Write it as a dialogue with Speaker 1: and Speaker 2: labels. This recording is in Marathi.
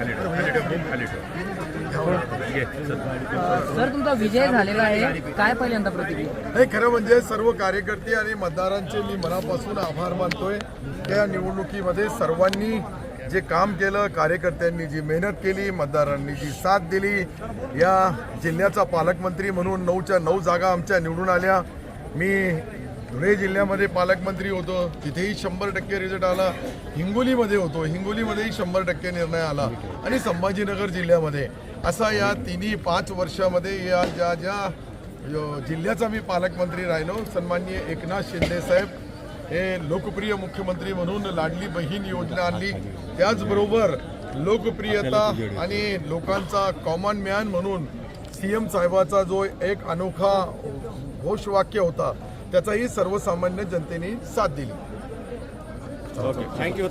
Speaker 1: खाली ठेव खाली ठेव खूप खाली ठेव. ये चल.
Speaker 2: सर तुमचा विजय झालेला आहे. काय पहिल्यांदा प्रतिक्रिया?
Speaker 3: हे खरं म्हणजे सर्व कार्यकर्ते आणि मतदारांचे मी मनापासून आभार मानतोय. त्या निवडणुकीमध्ये सर्वांनी जे काम केलं कार्यकर्त्यांनी जी मेहनत केली मतदारांनी जी साथ दिली या जिल्ह्याचा पालकमंत्री म्हणून नऊच्या नऊ जागा आमच्या निवडून आल्या. मी धुळे जिल्ह्यामध्ये पालकमंत्री होतो तिथेही शंभर टक्के रिझल्ट आला. हिंगोलीमध्ये होतो हिंगोलीमध्येही शंभर टक्के निर्णय आला. आणि संभाजीनगर जिल्ह्यामध्ये असा या तिन्ही पाच वर्षामध्ये या ज्या ज्या जिल्ह्याचा मी पालकमंत्री राहिलो सन्माननीय एकनाथ शिंदे साहेब हे लोकप्रिय मुख्यमंत्री म्हणून लाडली बहीण योजना आणली. त्याचबरोबर लोकप्रियता आणि लोकांचा कॉमन मॅन म्हणून सी एम साहेबाचा जो एक अनोखा घोषवाक्य होता त्याचाही सर्वसामान्य जनतेने साथ दिली.
Speaker 4: थँक्यू